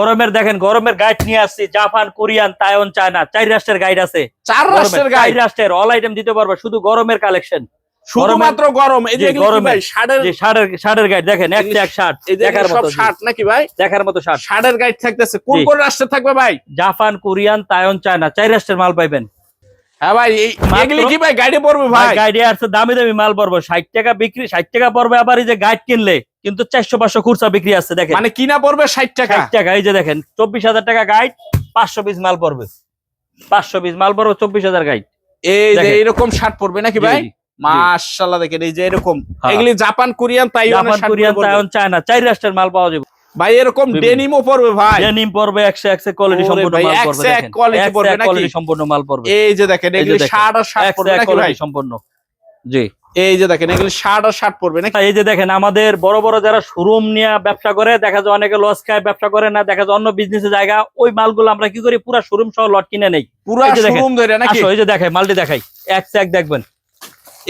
গরমের দেখেন গরমের গাইড নিয়ে আসছি জাপান কোরিয়ান তাইওয়ান চায়না চার রাষ্ট্রের গাইড আছে। চার রাষ্ট্রের গাইড রাষ্ট্রের অল আইটেম দিতে পারবে শুধু গরমের কালেকশন শুধুমাত্র গরম এই যে জি, এগুলো কি গরমে। ভাই ষাটের যে গাইড দেখেন এক এক শার্ট এই যে দেখার মতো ষাট নাকি ভাই? দেখার মতো শার্ট ষাটের গাইড থাকতেছে। কোন কোন রাষ্ট্রে থাকবে ভাই? জাপান কোরিয়ান তাইওয়ান চায়না চার রাষ্ট্রের মাল পাইবেন। হ্যাঁ ভাই এগুলি কি ভাই গাইডে পড়বে ভাই? গাইডে আসছে দামি দামি মাল পড়বে। ষাট টাকা বিক্রি ষাট টাকা পড়বে আবার এই যে গাইড কিনলে। কিন্তু চারশো পাঁচশো খুচরা বিক্রি আছে দেখেন। মানে কিনা পড়বে ষাট টাকা। টাকা এই যে দেখেন চব্বিশ হাজার টাকা গাইড পাঁচশো পিস মাল পড়বে। পাঁচশো পিস মাল পড়বে চব্বিশ হাজার গাইড এই যে এরকম শার্ট পড়বে নাকি ভাই? মাশাআল্লাহ দেখেন এই যে এরকম। হ্যাঁ। এগুলি জাপান কোরিয়ান তাইওয়ানের জাপান কোরিয়ান তাইওয়ান চায়না চার রাষ্ট্রের মাল পাওয়া যাবে। ভাই এরকম ডেনিমও পড়বে ভাই। ডেনিম পড়বে একশো একশো কোয়ালিটি সম্পূর্ণ মাল পড়বে দেখেন। quality পড়বে নাকি? quality সম্পূর্ণ মাল পড়বে। এই যে দেখেন এগুলি শার্ট আর শার্ট পড়বে নাকি ভাই? সম্পূর্ণ। জি। এই যে দেখেন এগুলি শার্ট আর শার্ট পড়বে নাকি? এই যে দেখেন আমাদের বড় বড় যারা শোরুম নিয়ে ব্যবসা করে দেখা যায় অনেকে লস খায় ব্যবসা করে না দেখা যায় অন্য বিজনেসের জায়গা ওই মালগুলো আমরা কি করি পুরো শোরুম সহ লট কিনে নেই। পুরো শোরুম ধরে নাকি? এই যে দেখাই মালটি দেখাই এক এক দেখবেন।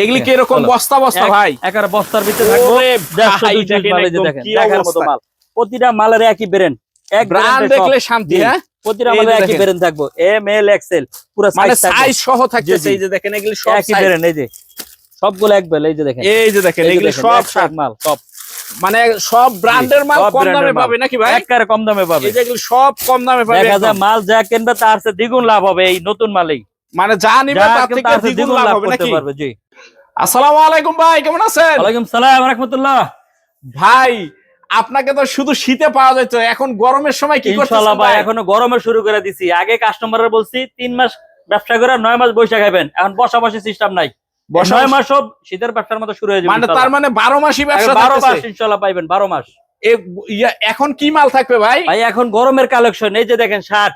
এগুলি কি এরকম বস্তা বস্তা ভাই? একার বস্তার ভিতরে থাকব। দেখেন দেখেন দেখার মতো মাল। প্রতিটা মালের একই ব্রেন এক ব্র্যান্ড। দেখলে শান্তি হ্যাঁ? প্রতিটা মালের একই দেখেন। ব্রেন থাকব। এম এল এক্সেল পুরো সাইজ সাইজ সহ জি। এই যে দেখেন এগুলি সব একই size। ব্রেন এই যে। সবগুলো এক বেল এই যে দেখেন। এই যে দেখেন এগুলি সব শার্ট মাল সব। মানে সব ব্র্যান্ডের মাল কম দামে পাবে নাকি ভাই? একবারে কম দামে পাবে। এই যে এগুলি সব কম দামে পাবে দেখা যায়। মাল যা কিনবে তার চেয়ে দ্বিগুণ লাভ হবে এই নতুন মালেই। মানে যা নিবে তার থেকে দ্বিগুণ লাভ হবে নাকি? পারবে জি। আসসালামু আলাইকুম ভাই কেমন আছেন? ওয়ালাইকুম সালাম রাহমাতুল্লাহ। ভাই আপনাকে তো শুধু শীতে পাওয়া যেত এখন গরমের সময় কি ইনশাআল্লাহ করতেছেন ভাই? এখনও গরমে শুরু করে দিছি। আগে কাস্টমারের বলছি তিন মাস ব্যবসা করে নয় মাস বৈশা খাবেন এখন বসা বসি সিস্টেম নাই। নয় মাস সব শীতের ব্যবসার মতো শুরু হয়ে যাবে মানে তার মানে বারো মাসই ব্যবসা বারো মাস ইনশাল্লাহ পাইবেন বারো মাস। এখন কি মাল থাকবে ভাই? ভাই এখন গরমের কালেকশন এই যে দেখেন শার্ট।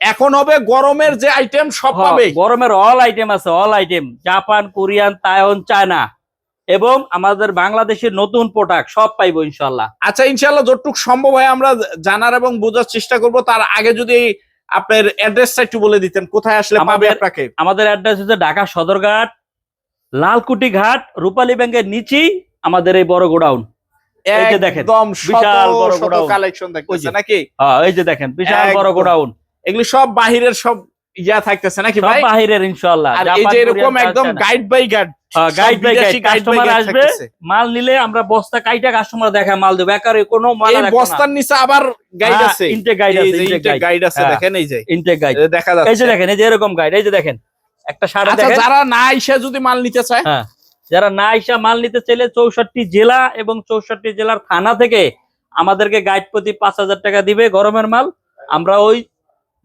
এখন হবে গরমের যে আইটেম সব পাবে। গরমের অল আইটেম আছে all item Japan Korean Taiwan China. এবং আমাদের বাংলাদেশের নতুন প্রোডাক্ট সব পাইবো ইনশাল্লাহ। আচ্ছা ইনশাল্লাহ যতটুকু সম্ভব হয় আমরা জানার এবং বোঝার চেষ্টা করব। তার আগে যদি আপনার অ্যাড্রেসটা একটু বলে দিতেন কোথায় আসলে পাবে আপনাকে? আমাদের অ্যাড্রেস হচ্ছে ঢাকা সদরঘাট লালকুটি ঘাট রূপালী ব্যাংকের নিচেই আমাদের এই বড় গোডাউন। এই যে দেখেন, বিশাল বড় গোডাউন। কালেকশন দেখতেছে যে। নাকি? এই যে দেখেন বিশাল বড় গোডাউন। এগুলি সব বাহিরের সব ইয়া থাকতেছে নাকি ভাই? বাহিরের ইনশাল্লাহ আর এই যে এরকম একদম গাইড বাই গাইড হ্যাঁ, by guide, আসবে, মাল নিলে আমরা বস্তা কাইটা কাস্টমার দেখা মাল দেবো। একারে কোনো মাল এই বস্তার নিচে আবার গাইড আছে। ইনটেক গাইড আছে ইনটেক গাইড গাইড আছে হ্যাঁ। দেখেন এই যে। ইনটেক গাইড দেখা এই যে দেখেন এই যে এরকম গাইড এই যে দেখেন। একটা শাড়ি আচ্ছা দেখেন। যারা না এসে যদি মাল নিতে চায়? হ্যাঁ যারা না আইসা মাল নিতে চাইলে চৌষট্টি জেলা এবং চৌষট্টি জেলার থানা থেকে আমাদেরকে গাইড প্রতি পাঁচ হাজার টাকা দিবে গরমের মাল। আমরা ওই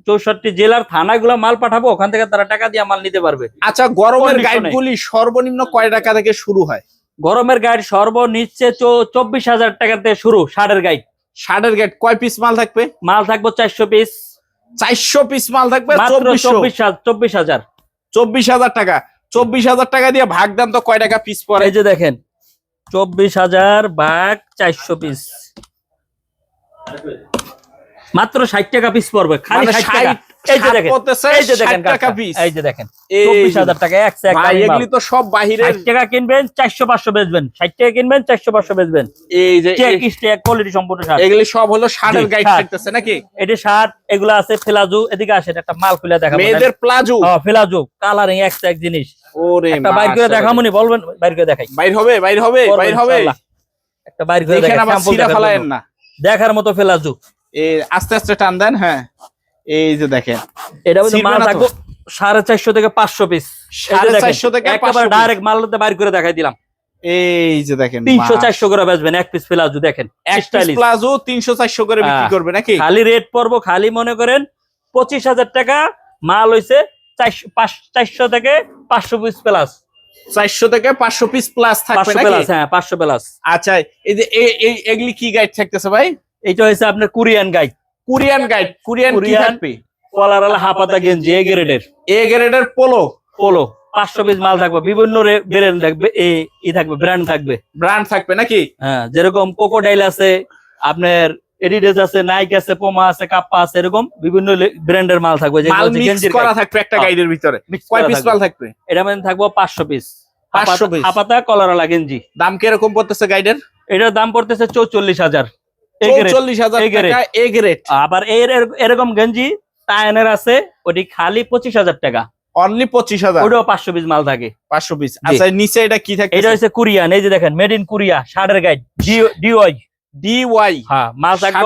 চৌষট্টি জেলার থানাগুলো মাল পাঠাবো ওখান থেকে তারা টাকা দিয়ে মাল নিতে পারবে। আচ্ছা গরমের Condition এ। গাইড গুলি সর্বনিম্ন কয় টাকা থেকে শুরু হয়? গরমের গাইড সর্বনিচ্ছে চব্বিশ হাজার টাকা থেকে শুরু ষাটের গাইড ষাটের গাইড কয় পিস মাল থাকবে? মাল থাকব চারশো পিস চারশো পিস মাল থাকবে চব্বিশ হাজার। চব্বিশ হাজার টাকা। চব্বিশ হাজার টাকা দিয়ে ভাগ দেন তো কয় টাকা পিস পরে এই যে দেখেন চব্বিশ হাজার ভাগ চারশো পিস মাত্র ষাট টাকা পিস পড়বে খালি মানে ষাট টাকা। 60 এই যে দেখেন এই যে দেখেন টাকা পিস এই যে দেখেন এই চব্বিশ যে- হাজার টাকা এক এক ভাই এগুলি তো সব বাহিরের ষাট টাকা কিনবেন বেচবেন। টাকা কিনবেন বেচবেন। এই যে চেক স্টেক কোয়ালিটি সম্পূর্ণ শার্ট এগুলি সব হলো ষাটের গাইড থাকতেছে নাকি? এটি শার্ট এগুলো আছে ফেলাজু এদিকে আসেন একটা মাল খুলে দেখাবো। মেয়েদের প্লাজো। হ্যাঁ, ফেলাজু কালারিং এক এক জিনিস। ওরে একটা বাইর করে বলবেন বাইর করে দেখাই। বাইর হবে বাইর হবে বাইর হবে। একটা বাইর করে দেখাই না। দেখার মতো ফেলাজু। এই আস্তে আস্তে টান দেন হ্যাঁ। এই যে দেখেন এটা ছিড়বে মাল থাকব সাড়ে চারশো থেকে পাঁচশো পিস সাড়ে চারশো থেকে একেবারে ডাইরেক্ট মাল বাইর করে দেখাই দিলাম। এই যে দেখেন তিনশো চারশো করে বেচবেন এক পিস ফেলাজু দেখেন। প্লাজো তিনশো চারশো করে বিক্রি হ্যাঁ। করবে নাকি? খালি রেট পড়ব খালি মনে করেন পঁচিশ হাজার টাকা মাল হইছে চারশো থেকে পাঁচশো পিস প্লাস চারশো থেকে পাঁচশো পিস প্লাস থাকবে প্লাস হ্যাঁ পাঁচশো প্লাস আচ্ছা এই যে এগুলি কি গাইড থাকতেছে ভাই? এইটা হয়েছে আপনার Korean guide Korean guide Korean Korean কলারাল হাফাতা গেঞ্জি এ গ্রেডের এ গ্রেডের পোলো পোলো পাঁচশো পিস মাল থাকবে। বিভিন্ন ব্র্যান্ড থাকবে ই থাকবে ব্র্যান্ড থাকবে। ব্র্যান্ড থাকবে নাকি? হ্যাঁ যেরকম কোকোডাইল আছে আপনার এডিডাস আছে নাইক আছে পোমা আছে কাপ্পা আছে এরকম বিভিন্ন ব্র্যান্ডের মাল থাকবে মাল মিক্স করা থাকবে একটা হ্যাঁ, গাইডের ভিতরে। কয় পিস মাল থাকবে? এটা মানে থাকবে 500 পিস 500 পিস আপাতা কলারা গেঞ্জি দাম কি রকম পড়তেছে গাইডের এটার দাম পড়তেছে 44000 আবার এর এর- এরকম গেঞ্জি তায়নের আছে ওটি খালি পঁচিশ হাজার টাকা। অনলি পঁচিশ হাজার। ওটাও পাঁচশো পিস মাল থাকে। পাঁচশো পিস আচ্ছা নিচে এটা কি থাকে এটা হচ্ছে কোরিয়ান এই যে দেখেন মেড ইন কোরিয়া শার্টের গাইড ডিওয়াই ডি ওয়াই হ্যাঁ মাল থাকবে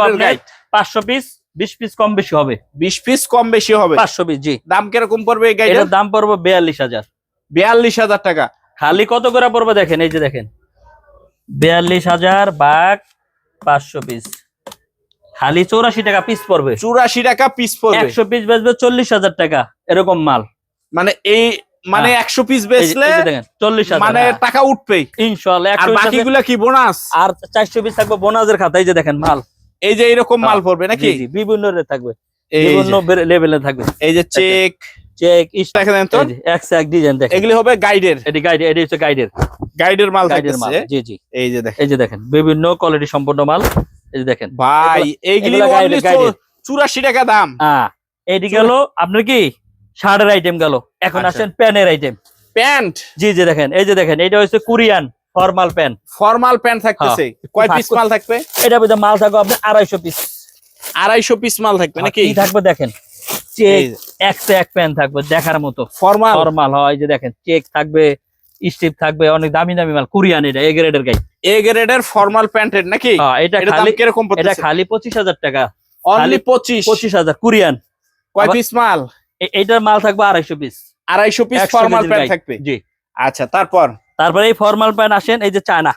পাঁচশো পিস বিশ পিস কম বেশি হবে। বিশ পিস কম বেশি হবে। পাঁচশো পিস জি। দাম কীরকম পড়বে এই দাম পড়বে বিয়াল্লিশ হাজার। বিয়াল্লিশ হাজার টাকা। খালি কত করে পড়বে দেখেন এই যে দেখেন। বিয়াল্লিশ হাজার বাঘ পাঁচশো পিস খালি চৌরাশি টাকা পিস পড়বে। চুরাশি টাকা পিস পড়বে। একশো পিস বেচবে চল্লিশ হাজার টাকা এরকম মাল। মানে এই মানে একশো পিস বেচলে চল্লিশ মানে হ্যাঁ। টাকা উঠবে ইনশাল্লাহ। বাকিগুলা কি বোনাস? আর চারশো পিস থাকবে বোনাজের খাতা এই যে দেখেন মাল। এই যে এরকম মাল পড়বে নাকি? জি, জি, বিভিন্ন থাকবে বিভিন্ন লেভেলে থাকবে। এই যে চেক চেক দেখেন তো এক এক ডিজাইন দেখেন। এগুলি হবে গাইডের এটি গাইড এটি হচ্ছে গাইডের গাইডের মাল গাইডের মাল জি জি। এই যে দেখেন। এই যে দেখেন বিভিন্ন কোয়ালিটি সম্পন্ন মাল। এই যে দেখেন। ভাই এইগুলি টাকা দাম। হ্যাঁ এটি গেল আপনার কি? শার্টের আইটেম গেল। এখন আচ্ছা। আসেন প্যানের আইটেম প্যান্ট জি জি দেখেন এই যে দেখেন এটা হচ্ছে Korean formal pant formal pant থাকতেছে। কয় পিস মাল থাকবে? এটা মাল থাকবে আপনি আড়াইশো পিস আড়াইশো পিস মাল থাকবে নাকি? কি থাকবে দেখেন। চেক একশো এক প্যান্ট থাকবে দেখার মতো। ফর্মাল। ফর্মাল হয় যে দেখেন চেক থাকবে স্টিপ থাকবে অনেক দামি দামি মাল কোরিয়ান এটা এ গ্রেডের গাই। এ গ্রেডের ফর্মাল প্যান্টের নাকি? হ্যাঁ এটা খালি কীরকম এটা খালি পঁচিশ হাজার টাকা। অনলি পঁচিশ। পঁচিশ হাজার কোরিয়ান। কয় পিস মাল? এইটার মাল থাকবে আড়াইশো পিস আড়াইশো পিস ফর্মাল প্যান্ট থাকবে? জি। আচ্ছা তারপর? তারপরে এই ফর্মাল প্যান্ট আসেন এই যে চায়না।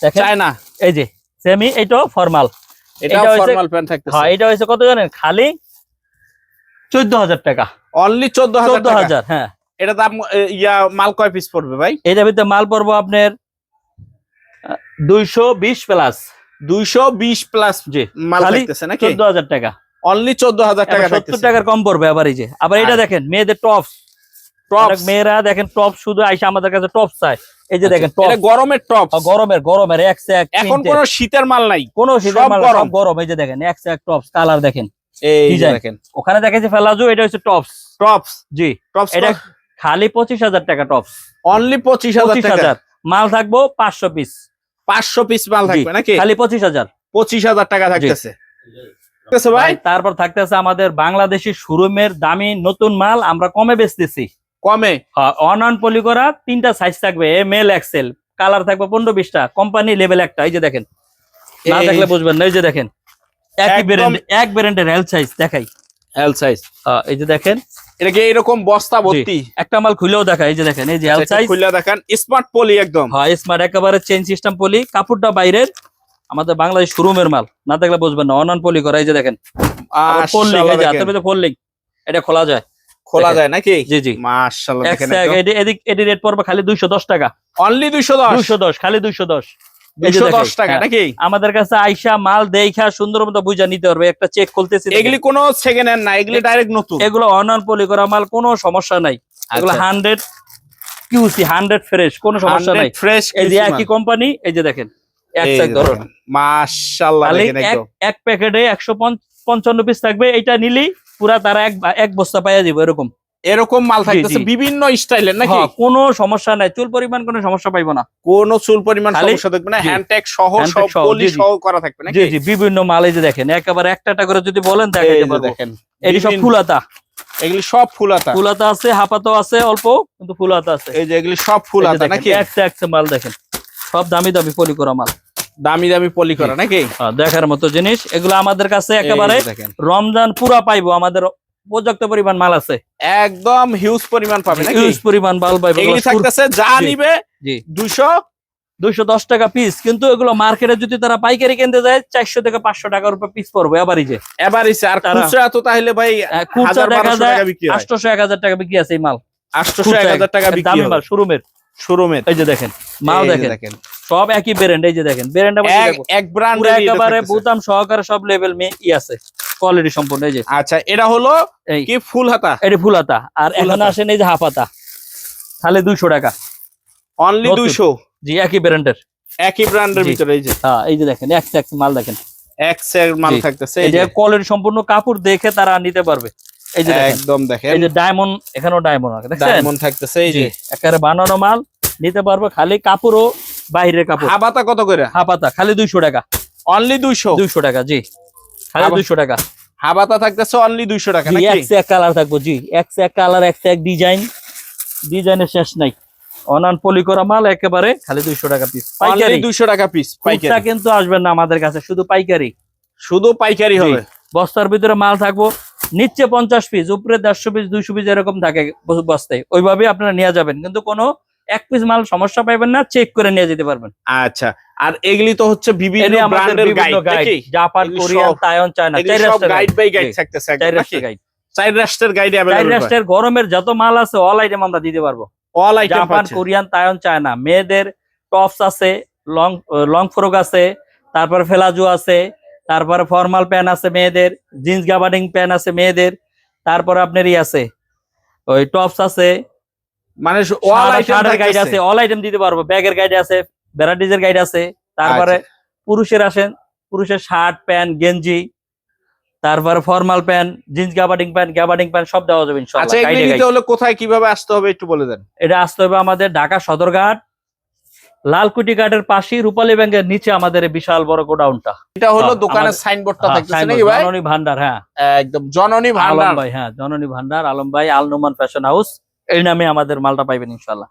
দেখেন চায়না। এই যে সেমি এটাও ফর্মাল এটা ফর্মাল প্যান্ট হ্যাঁ এটা হয়েছে কত জানেন? খালি চোদ্দ হাজার টাকা। অনলি চোদ্দ চোদ্দ হাজার হ্যাঁ। এটা দাম ইয়া মাল কয় পিস পড়বে ভাই? এটার ভিতরে মাল পড়ব আপনার দুইশো বিশ প্লাস দুইশো বিশ প্লাস জি। মাল খালি থাকতেছে নাকি? চোদ্দ হাজার টাকা অনলি চোদ্দ হাজার টাকা সত্তর টাকার কম পড়বে আবার এই যে। আবার এটা দেখেন মেয়েদের টপস টপস মেয়েরা দেখেন টপ শুধু আইসা আমাদের কাছে টপ চায়। এই যে দেখেন টপ গরমের টপ গরমের গরমের এক এখন। কোন শীতের মাল নাই। কোন শীতের মাল গরম। এই যে দেখেন এক সে এক টপস কালার দেখেন। এই দেখেন। ওখানে দেখেছি ফেলাজু এটা হচ্ছে টপস টপস জি। টপস এটা খালি পঁচিশ হাজার টাকা টপস অনলি পঁচিশ হাজার মাল থাকব পাঁচশো পিস পাঁচশো পিস মাল থাকবে নাকি? খালি পঁচিশ হাজার। পঁচিশ হাজার টাকা থাকতেছে। থাকতেছে ভাই? তারপর থাকতেছে আমাদের বাংলাদেশি শোরুমের দামি নতুন মাল আমরা কমে বেচতেছি। কমে? অন অন পলি করা তিনটা সাইজ থাকবে এম এল এক্সেল কালার থাকবে পনেরো বিশটা কোম্পানি লেভেল একটা। এই যে দেখেন। না দেখলে বুঝবেন না এই যে দেখেন। বস্তা একটা মাল দেখেন স্মার্ট পলি একদম। হ্যাঁ, একেবারে চেন সিস্টেম পলি কাপড়টা আমাদের বাংলাদেশ শোরুমের মাল না দেখলে বুঝবেন না অনন পলি করা এই যে দেখেন। ফোল্ডিং এটা খোলা যায়। খোলা যায় নাকি? জি জি। এডি রেট পড়বে খালি 210 টাকা। অনলি 210 210 খালি 210 আমাদের কাছে আইসা মাল দেখা সুন্দর মতো বুঝা নিতে পারবে একটা চেক খুলতেছি এগুলি কোনো সেকেন্ড হ্যান্ড না এগুলি ডাইরেক্ট নতুন। এগুলো অনন পলি করা মাল কোনো সমস্যা নাই। এগুলো। হান্ড্রেড কিউসি হান্ড্রেড ফ্রেশ কোনো সমস্যা নাই। ফ্রেশ এই যে একই কোম্পানি এই যে দেখেন এক প্যাকেটে একশো পঞ্চ- পঞ্চান্ন পিস থাকবে এটা নিলি পুরা তারা এক এক বস্তা পাইয়া দিব এরকম। এরকম মাল থাকতেছে বিভিন্ন স্টাইলের নাকি? হ্যাঁ, কোনো সমস্যা নাই। চুল পরিমাণ কোনো সমস্যা পাইবো না। কোন চুল পরিমাণ সমস্যা দেখবে না জি। হ্যান্ডটেক সহ সব পলি। সহ করা থাকবে নাকি? জি জি বিভিন্ন মাল এই যে দেখেন একেবারে একটা একটা করে যদি বলেন এই যে পারব। দেখেন এটি সব ফুলাতা। এগুলি সব ফুলাতা। ফুলাতা আছে হাপাতো আছে অল্প কিন্তু ফুলাতা আছে। এই যে এগুলি সব এই ফুলাতা নাকি? একটা একটা মাল দেখেন। সব দামি দামি পলি করা মাল। দামি দামি পলি করা নাকি? হ্যাঁ, দেখার মতো জিনিস। এগুলো আমাদের কাছে একেবারে রমজান পুরা পাইবো আমাদের পর্যাপ্ত পরিমাণ মাল আছে। একদম হিউজ পরিমাণ পাবে নাকি? ইউজ পরিমাণ মাল পাইবো এগুলি থাকতেছে যা নিবে জি। দুইশো দুইশো দশ টাকা পিস কিন্তু এগুলো মার্কেটে যদি তারা পাইকারি কিনতে যায় চারশো থেকে পাঁচশো টাকার উপর পিস পড়বে আবারই যে এবারিছে আর খুচরা তো তাহলে ভাই আহ, খুচরা হাজার দেখা বারোশো যায় টাকা বিক্রি হয়। আটশোশো এক হাজার টাকা বিক্রি আছে এই মাল। আটশোশো এক হাজার টাকা বিক্রি দামি হয়। মাল শোরুমের। শোরুমের। এই যে দেখেন মাল দেখেন। সব একই ব্র্যান্ড এই যে দেখেন ব্র্যান্ড এক ব্র্যান্ড একেবারে বুতাম সহকারে সব লেভেল মে ই আছে কোয়ালিটি সম্পূর্ণ এই যে। আচ্ছা এটা হলো কি ফুল হাতা? এটি ফুলাতা আর ফুল এখন আসেন এই যে হাফাতা তাহলে দুইশো টাকা। অনলি নতুন। দুইশো? জি একই ব্র্যান্ডের একই ব্র্যান্ডের ভিতরে এই যে। হ্যাঁ এই যে দেখেন এক এক মাল দেখেন। এক সের মাল থাকতেছে এই যে কোয়ালিটি সম্পূর্ণ কাপড় দেখে তারা নিতে পারবে। এই যে একদম দেখেন। এই যে ডায়মন্ড এখানেও ডায়মন্ড আছে ডায়মন্ড থাকতেছে এই যে। একেবারে বানানো মাল নিতে পারবে খালি কাপড়ও বাইরের কাপড়। হাবাতা কত করে? হাফাতা খালি দুইশো টাকা। অনলি দুইশো? দুইশো টাকা জি। খালি দুইশো টাকা। হাবাতা থাকতেছে অনলি দুইশো টাকা একশো এক কালার থাকব জি। একশো এক কালার একশো এক ডিজাইন ডিজাইনের শেষ নাই। অনান পলি করা মাল একেবারে খালি দুইশো টাকা পিস পাইকারি। দুইশো টাকা পিস পাইকারি। কিন্তু আসবেন না আমাদের কাছে শুধু পাইকারি। শুধু পাইকারি হবে? বস্তার ভিতরে মাল থাকব। নিচে পঞ্চাশ পিস উপরে দেড়শো পিস দুইশো পিস এরকম থাকে বস্তায়। ওইভাবে আপনারা নিয়ে যাবেন। কিন্তু কোনো এক পিস মাল সমস্যা পাইবেন না চেক করে নিয়ে যেতে পারবেন। আচ্ছা আর এগুলি তো হচ্ছে বিভিন্ন ব্র্যান্ডের guide Japan Korean Taiwan China চার সব গাইড বাই গাইড। থাকতেছে চার একদম গাইড চার রাষ্ট্রের গাইড চার অ্যাভেলেবল রাষ্ট্রের গরমের যত মাল আছে অল আইটেম আমরা দিতে পারব। All item Japan Korean Taiwan China মেয়েদের টপস আছে লং লং ফ্রক আছে তারপর ফেলাজু আছে তারপরে ফর্মাল প্যান্ট আছে মেয়েদের জিন্স গাবার্ডিং প্যান্ট আছে মেয়েদের তারপরে আপনার ই আছে ওই টপস আছে মানে অল আইটেম গাইড আছে অল আইটেম দিতে পারব। ব্যাগের গাইড আছে ভ্যারাইটিজের গাইড আছে তারপরে আচ্ছা। পুরুষের আসেন পুরুষের শার্ট প্যান্ট গেঞ্জি তারপরে formal pant jeans gabardine pant gabardine pant সব দেওয়া যাবে আচ্ছা ইনশাআল্লাহ নিতে হলে কোথায় কীভাবে আসতে হবে একটু বলে দেন। এটা আসতে হবে আমাদের ঢাকা সদরঘাট লালকুটি ঘাটের পাশেই রূপালী ব্যাংকের নিচে আমাদের বিশাল বড় গোডাউনটা। এটা হলো হ্যাঁ, দোকানের সাইনবোর্ডটা থাকতেছে নাকি ভাই? জননী ভান্ডার হ্যাঁ। একদম জননী আলম ভান্ডার। ভাই হ্যাঁ জননী ভান্ডার আলম ভাই আলনুমান ফ্যাশন হাউস এই নামে আমাদের মালটা পাইবেন ইনশাল্লাহ